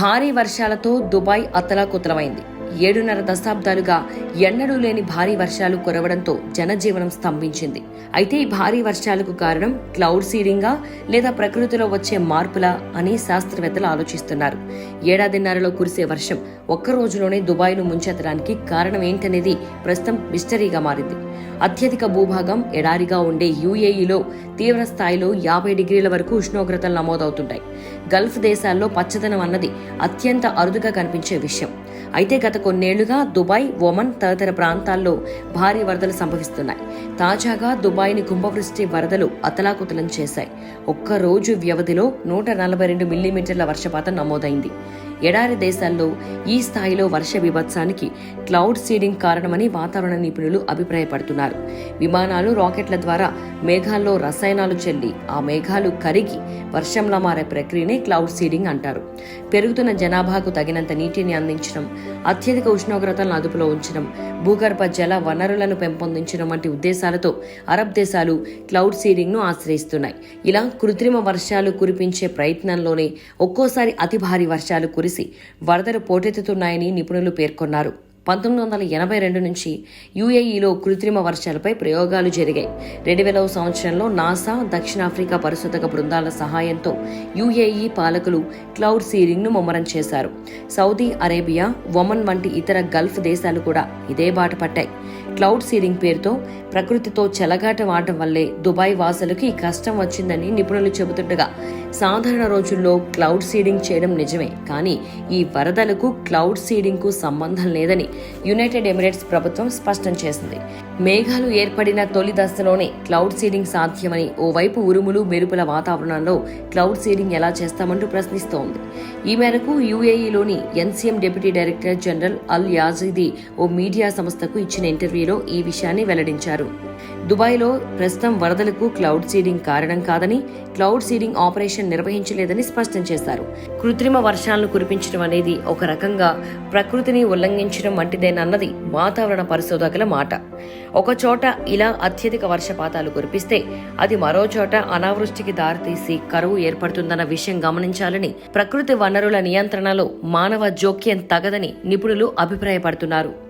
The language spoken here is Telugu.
భారీ వర్షాలతో దుబాయ్ అతలాకుతలమైంది. ఏడున్నర దశాబ్దాలుగా ఎన్నడూ లేని భారీ వర్షాలు కురవడంతో జనజీవనం స్తంభించింది. అయితే ఈ భారీ వర్షాలకు కారణం క్లౌడ్ సీడింగా లేదా ప్రకృతిలో వచ్చే మార్పులా అని శాస్త్రవేత్తలు ఆలోచిస్తున్నారు. ఏడాదిన్నరలో కురిసే వర్షం ఒక్క రోజులోనే దుబాయ్ను ముంచెత్తడానికి కారణం ఏంటనేది ప్రస్తుతం మిస్టరీగా మారింది. అత్యధిక భూభాగం ఎడారిగా ఉండే యుఏఈలో తీవ్ర స్థాయిలో యాభై డిగ్రీల వరకు ఉష్ణోగ్రతలు నమోదవుతుంటాయి. గల్ఫ్ దేశాల్లో పచ్చదనం అన్నది అత్యంత అరుదుగా కనిపించే విషయం. అయితే గత కొన్నేళ్ళుగా దుబాయ్ ఒమన్ తదితర ప్రాంతాల్లో భారీ వరదలు సంభవిస్తున్నాయి. తాజాగా దుబాయ్ని కుంభవృష్టి వరదలు అతలాకుతలం చేశాయి. ఒక్క రోజు వ్యవధిలో నూట నలభై రెండు మిల్లీమీటర్ల వర్షపాతం నమోదైంది. ఎడారి దేశాల్లో ఈ స్థాయిలో వర్ష విభత్సానికి క్లౌడ్ సీడింగ్ కారణమని వాతావరణ నిపుణులు అభిప్రాయపడుతున్నారు. విమానాలు రాకెట్ల ద్వారా మేఘాల్లో రసాయనాలు చెల్లి ఆ మేఘాలు కరిగి వర్షంలా మారే ప్రక్రియనే క్లౌడ్ సీడింగ్ అంటారు. పెరుగుతున్న జనాభాకు తగినంత నీటిని అందించడం అత్యధిక ఉష్ణోగ్రతలను అదుపులో ఉంచడం భూగర్భ జల వనరులను పెంపొందించడం వంటి ఉద్దేశాలతో అరబ్ దేశాలు క్లౌడ్ సీడింగ్ను ఆశ్రయిస్తున్నాయి. ఇలా కృత్రిమ వర్షాలు కురిపించే ప్రయత్నంలోనే ఒక్కోసారి అతి భారీ వర్షాలు కురిసి వరదలు పోటెత్తుతున్నాయని నిపుణులు పేర్కొన్నారు. పంతొమ్మిది వందల ఎనభై రెండు నుంచి యుఏఈలో కృత్రిమ వర్షాలపై ప్రయోగాలు జరిగాయి. రెండు వేల సంవత్సరంలో నాసా దక్షిణాఫ్రికా పరిశోధక బృందాల సహాయంతో యుఏఈ పాలకులు క్లౌడ్ సీరింగ్ను ముమ్మరం చేశారు. సౌదీ అరేబియా ఒమన్ వంటి ఇతర గల్ఫ్ దేశాలు కూడా ఇదే బాట పట్టాయి. క్లౌడ్ సీరింగ్ పేరుతో ప్రకృతితో చెలగాటం ఆడటం వల్లే దుబాయ్ వాసులకి ఈ కష్టం వచ్చిందని నిపుణులు చెబుతుండగా సాధారణ రోజుల్లో క్లౌడ్ సీడింగ్ చేయడం నిజమే కానీ ఈ వరదలకు క్లౌడ్ సీడింగ్కు సంబంధం లేదని యునైటెడ్ ఎమిరేట్స్ ప్రభుత్వం స్పష్టం చేసింది. మేఘాలు ఏర్పడిన తొలి దశలోనే క్లౌడ్ సీడింగ్ సాధ్యమని ఓవైపు ఉరుములు మెరుపుల వాతావరణంలో క్లౌడ్ సీడింగ్ ఎలా చేస్తామంటూ ప్రశ్నిస్తోంది. ఈ మేరకు యుఏఈలోని NCM deputy director general Al Yazidi ఓ మీడియా సంస్థకు ఇచ్చిన ఇంటర్వ్యూలో ఈ విషయాన్ని వెల్లడించారు. దుబాయ్లో ప్రస్తుతం వరదలకు క్లౌడ్ సీడింగ్ కారణం కాదని క్లౌడ్ సీడింగ్ ఆపరేషన్ నిర్వహించలేదని స్పష్టం చేశారు. కృత్రిమ వర్షాలను కురిపించడం అనేది ఒక రకంగా ప్రకృతిని ఉల్లంఘించడం వంటిదేనన్నది వాతావరణ పరిశోధకుల మాట. ఒక చోట ఇలా అత్యధిక వర్షపాతాలు కురిపిస్తే అది మరో చోట అనావృష్టికి దారితీసి కరువు ఏర్పడుతుందన్న విషయం గమనించాలని ప్రకృతి వనరుల నియంత్రణలో మానవ జోక్యం తగదని నిపుణులు అభిప్రాయపడుతున్నారు.